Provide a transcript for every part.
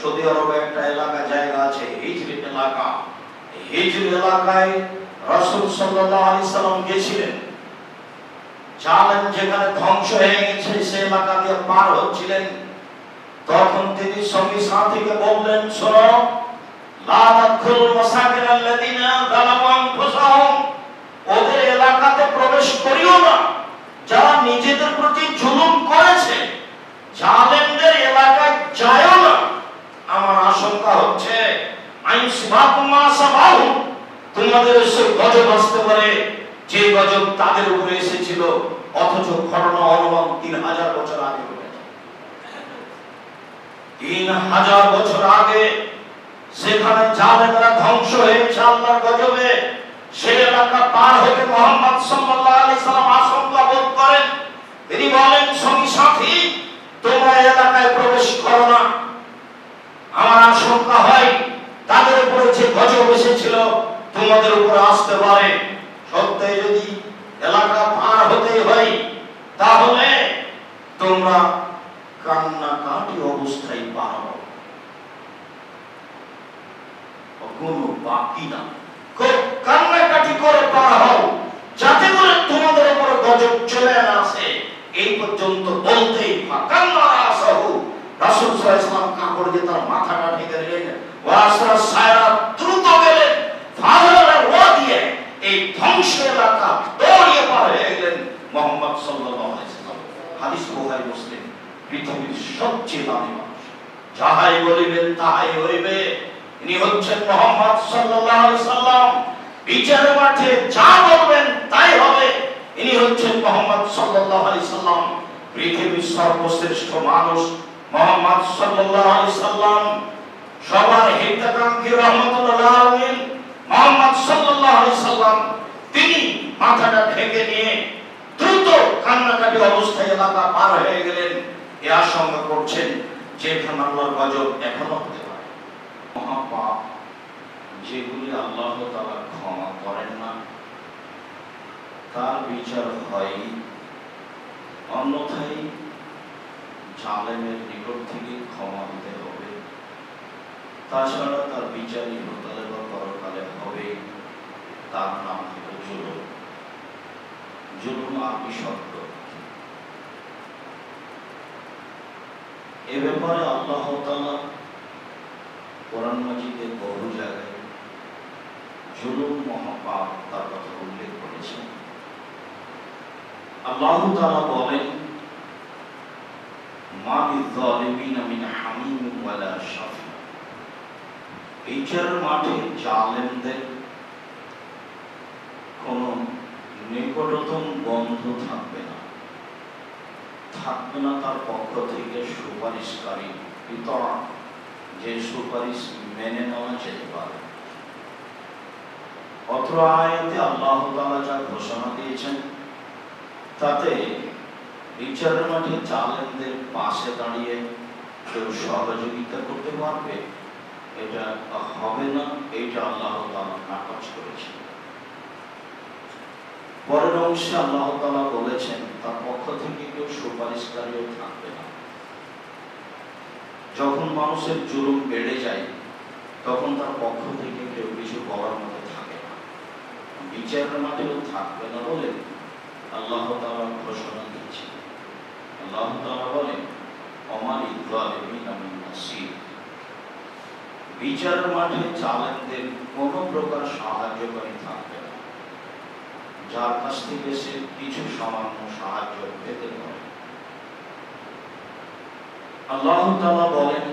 Saudi আরবে একটা এলাকা জায়গা আছে, হিজরি এলাকা। হিজরি এলাকায় রাসূল সাল্লাল্লাহু আলাইহি সাল্লাম গেছিলেন জালেম যেখানে ধ্বংস হয়ে গেছে, সে এলাকা দিয়ে পার হচ্ছিলেন। তখন তিনি সঙ্গী সাথীকে বললেন, শোনো, লা তাদখুলুল মাসাকিন আল্লাযিনা যালামু আনফুসাহুম। ওদের এলাকাতে প্রবেশ করিও না। যারা নিজেদের প্রতি জুলুম করেছে জালেমদের এলাকায় যায়ও না আমার আশঙ্কা হচ্ছে আইন সিবাকুমা সাবাহু তোমাদের এসে গজব আসতে পারে। যে গজব তাদের উপরে এসেছিল, অথচ ঘটনা অনুমান তিন হাজার বছর আগে তিন হাজার বছর আগে সেখানে জালেমরা ধ্বংস হয়েছে আল্লাহর গজবে। সে এলাকা পার হতে মোহাম্মদ সাল্লাল্লাহু আলাইহি সাল্লাম আশঙ্কা বোধ করেন। তিনি বলেন সঙ্গী সাথী, তোমরা প্রবেশ করো না। আমার আশঙ্কা হয় তাদের উপরে যে গজব এসেছিল, তোমাদের উপরে আসতে পারে। সত্যি যদি এলাকা পার হতে হয়, তাহলে তোমরা কান্নাকাটি অবস্থায় পার কোনো বাকি না। খুব কান্নাকাটি করে পার হও, যাতে করে তোমাদের উপরে গজব চলে না আসে। এই পর্যন্ত বলতেই কান্না আসাহু রাসূল সাল্লাল্লাহু আলাইহি ওয়াসাল্লাম কাপড় দিয়ে তার মাথাটা ঢেকে দিলেন। ওয়াসরা সায়রা গেলেন মোহাম্মদ সাল্লাল্লাহু আলাইহি পৃথিবীর সবচেয়ে দামি মানুষ। যাহাই হইবে। ইনি হচ্ছেন মোহাম্মদ সাল্লাল্লাহু আলাইহি সাল্লাম মাঠে যা বলবেন তাই হবে। ইনি হচ্ছেন মোহাম্মদ সাল্লাল্লাহু আলাইহি সাল্লাম পৃথিবীর সর্বশ্রেষ্ঠ মানুষ মোহাম্মদ সাল্লাল্লাহু আলাইহি সাল্লাম সবার হিতাকাঙ্ক্ষী রহমতুল্লাহ আলামিন মোহাম্মদ সাল্লাল্লাহু আলাইহি সাল্লাম তিনি মাথাটা ঢেকে নিয়ে দ্রুত কান্নাকাটি অবস্থায় এলাকা পার হয়ে গেলেন। এ আশঙ্কা করছেন যেখানে আল্লাহর গজব এখনও হতে পারে। মহাপাপ, যেগুলি আল্লাহ তাআলা ক্ষমা করেন না, তার বিচার হয় অন্যথায় জালেমের নিকট থেকে ক্ষমা হবে তাছাড়া তার বিচার ইহকালে বা পরকালে হবে তার নাম হলো জুলুম। জুলুম আরবি শব্দ এ ব্যাপারে আল্লাহ কোরআন মাজিদে বহু জায়গায় জুলুম মহাপাপ তার কথা উল্লেখ করেছেন। আল্লাহ তাআলা বলেন, মা লিযালিমিনা মিন হামিম ওয়ালা শাফি বিচারের মাঠে জালেমদের কোন নিকটতম বন্ধু থাকবে না। থাকবে না তার পক্ষ থেকে সুপারিশকারী পিতরা যে সুপারিশ মেনে নেওয়া যেতে পারে। অত্র আয়াতে আল্লাহ তালা যা ঘোষণা দিয়েছেন, তাতে বিচারের মাঠে জালেমদের পাশে দাঁড়িয়ে কেউ সহযোগিতা করতে পারবে? এটা হবে না, এইটা আল্লাহ নাকচ করেছেন। পরের অংশে আল্লাহ তাআলা বলেছেন, তার পক্ষ থেকে কেউ সুপারিশকারীও থাকবে না। যখন মানুষের জুলুম বেড়ে যায়, তখন তার পক্ষ থেকে কেউ কিছু বলার মতো থাকে না। বিচারের মাঠেও থাকবে না বলে আল্লাহ তাআলা ঘোষণা দিচ্ছেন আল্লাহ তাআলা বলেন অমার ইদ্দালিমিনা মিন নাসির। বিচারের মাঠে জালেমদের কোনো প্রকার সাহায্যকারী থাকবে না। যার কাছ থেকে সে কিছু সামান্য সাহায্য পেতে পারে। আল্লাহ বলেন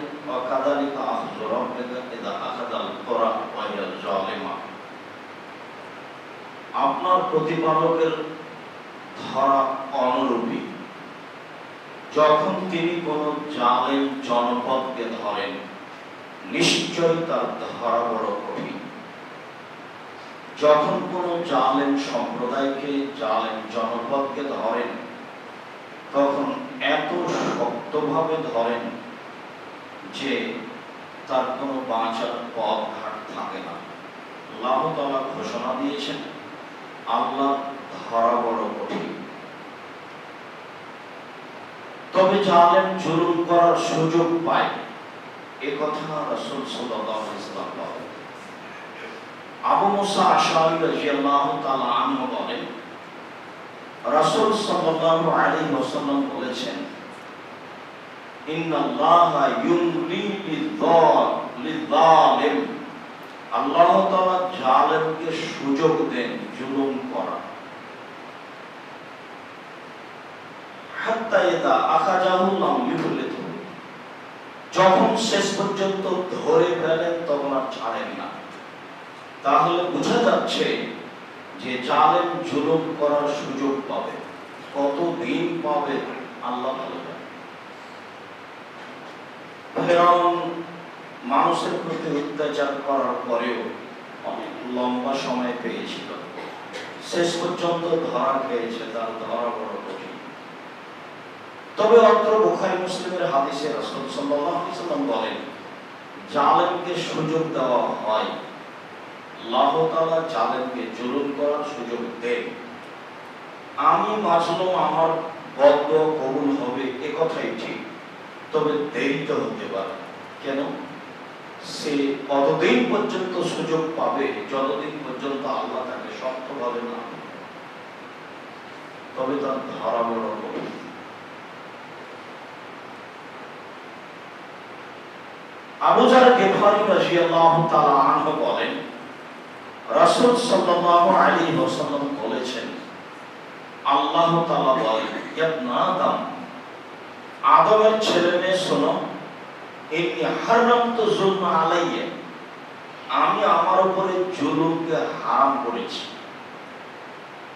আপনার প্রতিপালকের ধরা অনুরূপী যখন তিনি কোন জালেম জনপদকে ধরেন নিশ্চয় তার ধরা বড় কঠিন। যখন কোন জালেম সম্প্রদায়কে, জালেম জনপদকে ধরেন, তখন এত শক্তভাবে ধরেন যে তার কোনো বাঁচার পথ ঘাট থাকে না। আল্লাহ ঘোষণা দিয়েছেন আল্লাহ ধরা বড় কঠিন। তবে জালেম জুলুম করার সুযোগ পায়। এ কথা রাসূল সাল্লাল্লাহু আলাইহি আবু মুসা রাদিয়াল্লাহু তাআলা আনহু বলেন, রাসূল সাল্লাল্লাহু আলাইহি ওয়াসাল্লাম বলেছেন, ইন্নাল্লাহা ইউমলি লিয-যাল আল্লাহ তাআলা জালেমকে সুযোগ দেন জুলুম করা। হাত্তা ইদা আখাজাহু যখন শেষ পর্যন্ত ধরে ফেলেন, তখন আর ছাড়েন না। তাহলে বোঝা যাচ্ছে যে জালেম জুলুম করার সুযোগ পাবে। কত দিন পাবে, আল্লাহ মানুষের প্রতি অত্যাচার করার পরেও অনেক লম্বা সময় পেয়েছিল। শেষ পর্যন্ত ধরা খেয়েছে, তার ধরা বড় কঠিন। তবে অত্র বুখারী মুসলিমের হাদিসে রাসূল সাল্লাল্লাহু আলাইহি সাল্লাম বলেন, জালেমকে সুযোগ দেওয়া হয়। আল্লাহ তাআলা জালেমকে জুলুম করার সুযোগ দেন। আমি মাজলুম আমার বদ্ধ কবুল হবে এ কথাই ঠিক, তবে দেরিতে হতে পারে। কেন? সে কতদিন পর্যন্ত সুযোগ পাবে, যতদিন পর্যন্ত আল্লাহ তাকে শক্তভাবে না তবে তার ধরা বড় কঠিন আবু জার গেফারি বলেন, রাসূল সাল্লাল্লাহু বলেছেন, আল্লাহ তাআলা বলেন আদম, আদমের ছেলে মেয়ে শোনো ইন্নী হারামতু যুলমা আলাইয়া, আমি আমার উপরে জুলুমকে হারাম করেছি।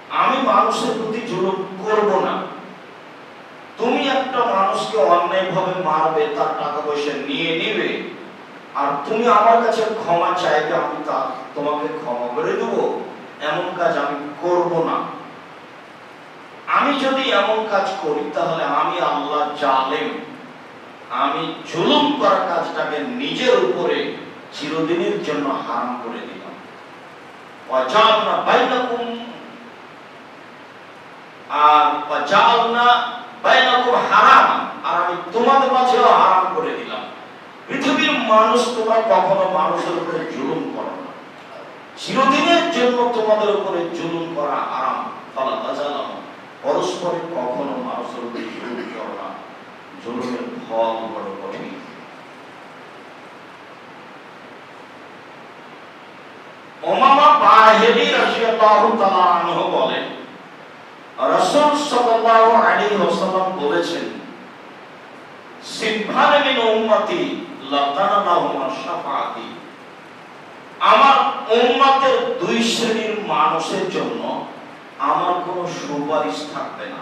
আমি মানুষের প্রতি জুলুম করব না। তুমি একটা মানুষকে অন্যায়ভাবে মারবে, তার টাকা পয়সা নিয়ে নিবে, আর তুমি আমার কাছে ক্ষমা চাইবে, আমি তা তোমাকে ক্ষমা করে দেব। এমন কাজ আমি করব না। আমি যদি এমন কাজ করি, তাহলে আমি আল্লাহ জালেম। আমি জুলুম করা কাজটাকে নিজের উপরে চিরদিনের জন্য হারাম করে দিলাম। ওয়াজালনা বাইনাকুম, আর ওয়াজালনা বাইনাকুম হারাম। আর আমি তোমাদের হারাম করে দিলাম। পৃথিবীর মানুষ তোমরা কখনো মানুষের উপরে জুলুম করো না। চিরদিনের জন্য তোমাদের উপরে জুলুম করা ফালা পরস্পরে কখনো মানুষের উপরে জুলুম করো না। জুলুমের ফল বড় কঠিন বাহেলি রাদিয়াল্লাহু তাআলা আনহু বলেন সাল্লাল্লাহু আলাইহি ওয়াসাল্লাম বলেছেন মিন উম্মতি আমার উম্মতের দুই শ্রেণির মানুষের জন্য আমার কোনো সুপারিশ থাকবে না।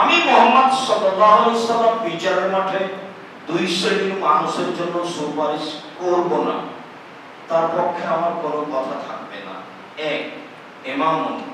আমি মোহাম্মদ সাল্লাল্লাহু আলাইহি বিচারের মাঠে দুই শ্রেণির মানুষের জন্য সুপারিশ করব না। তার পক্ষে আমার কোনো কথা থাকবে না। এক ইমামুন